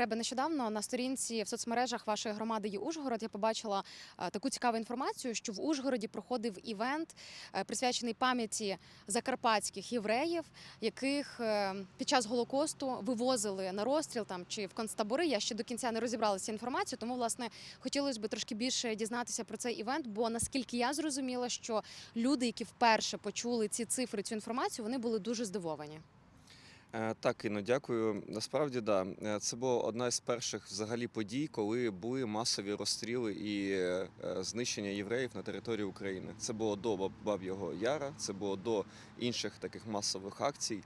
Треба нещодавно на сторінці в соцмережах вашої громади є Ужгород. Я побачила е, таку цікаву інформацію, що в Ужгороді проходив івент, е, присвячений пам'яті закарпатських євреїв, яких е, під час голокосту вивозили на розстріл там чи в концтабори. Я ще до кінця не розібралася інформацією, тому власне хотілося б трошки більше дізнатися про цей івент. Бо наскільки я зрозуміла, що люди, які вперше почули ці цифри, цю інформацію, вони були дуже здивовані. Е, Так, Інно, дякую. Насправді, да, Е, це була одна з перших взагалі подій, коли були масові розстріли і е, знищення євреїв на території України. Це було до Баб- Баб'ього Яра, це було до інших таких масових акцій.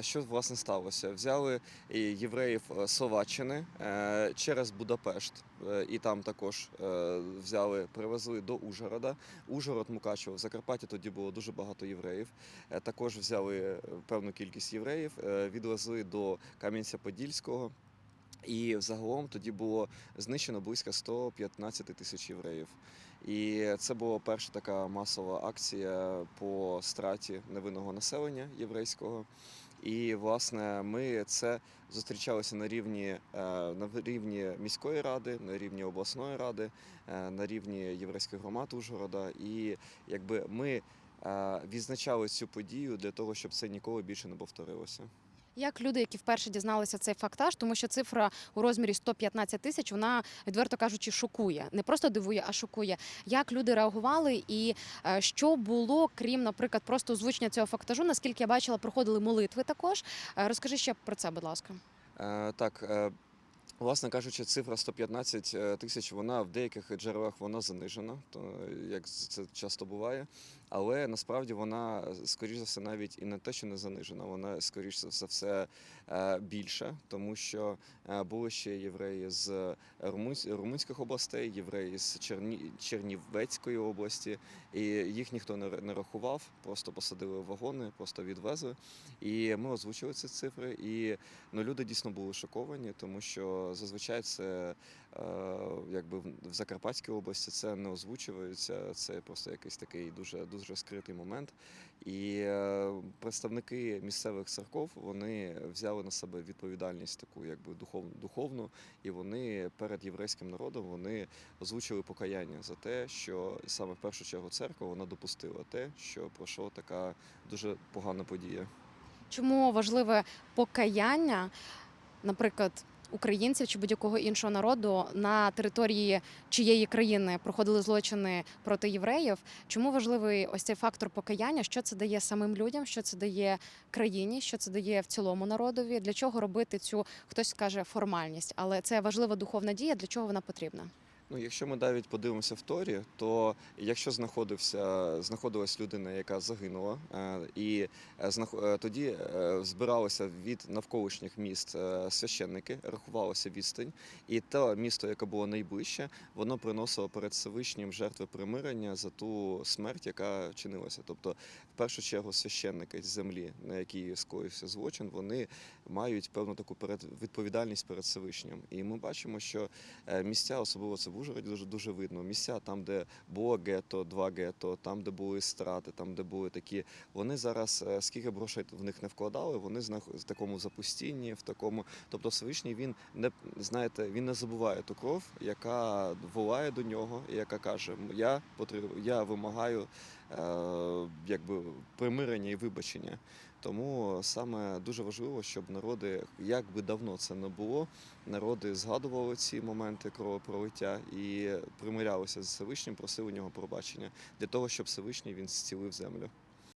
Що власне сталося? Взяли євреїв Словаччини через Будапешт, і там також взяли, привезли до Ужгорода. Ужгород, Мукачево, в Закарпатті тоді було дуже багато євреїв. Також взяли певну кількість євреїв, відвезли до Кам'янця-Подільського. І взагалом тоді було знищено близько 115 тисяч євреїв. І це була перша така масова акція по страті невинного населення єврейського. І власне ми це зустрічалися на рівні, е, на рівні міської ради, на рівні обласної ради, е, на рівні єврейських громад Ужгорода. І якби ми е, відзначали цю подію для того, щоб це ніколи більше не повторилося. Як люди, які вперше дізналися цей фактаж, тому що цифра у розмірі 115 тисяч, вона відверто кажучи, шокує. Не просто дивує, а шокує. Як люди реагували, і е, що було, крім, наприклад, просто озвучення цього фактажу? Наскільки я бачила, проходили молитви також. Е, Розкажи ще про це, будь ласка. Е, Так, е, власне кажучи, цифра 115 тисяч, вона в деяких джерелах вона занижена, то як це часто буває. Але насправді вона, скоріш за все, навіть і не те, що не занижена, вона скоріш за все е, більша, тому що е, були ще євреї з румунських областей, євреї з Черні... Чернівецької області, і їх ніхто не рахував, просто посадили вагони, просто відвезли. І ми озвучили ці цифри. І ну, люди дійсно були шоковані, тому що зазвичай це е, якби в Закарпатській області це не озвучується. Це просто якийсь такий дуже дуже скритий момент. І е, представники місцевих церков вони взяли на себе відповідальність таку, якби духовну духовну, і вони перед єврейським народом вони озвучили покаяння за те, що саме в першу чергу церква вона допустила те, що пройшла така дуже погана подія. Чому важливе покаяння, наприклад, українців чи будь-якого іншого народу на території чиєї країни проходили злочини проти євреїв? Чому важливий ось цей фактор покаяння? Що це дає самим людям? Що це дає країні? Що це дає в цілому народові? Для чого робити цю хтось скаже формальність, але це важлива духовна дія. Для чого вона потрібна? Ну, якщо ми навіть подивимося в Торі, то якщо знаходився знаходилась людина, яка загинула, е, і е, е, тоді збиралися від навколишніх міст священники, рахувалося відстань, і те місто, яке було найближче, воно приносило перед Всевишнім жертви примирення за ту смерть, яка чинилася. Тобто, в першу чергу, священники з землі, на якій скоївся злочин, вони мають певну таку відповідальність перед Всевишнім. І ми бачимо, що місця, особливо це в Ужгороді, дуже дуже видно. Місця там, де було гетто, два гетто, там, де були страти, там, де були такі. Вони зараз, е, скільки б грошей в них не вкладали, вони в такому запустінні, в такому. Тобто Всевишній він не знаєте, він не забуває ту кров, яка волає до нього, і яка каже: Я потреб... я вимагаю якби примирення і вибачення. Тому саме дуже важливо, щоб народи, як би давно це не було, народи згадували ці моменти кровопролиття і примирялися з Всевишнім, просили у нього пробачення для того, щоб Всевишній він зцілив землю.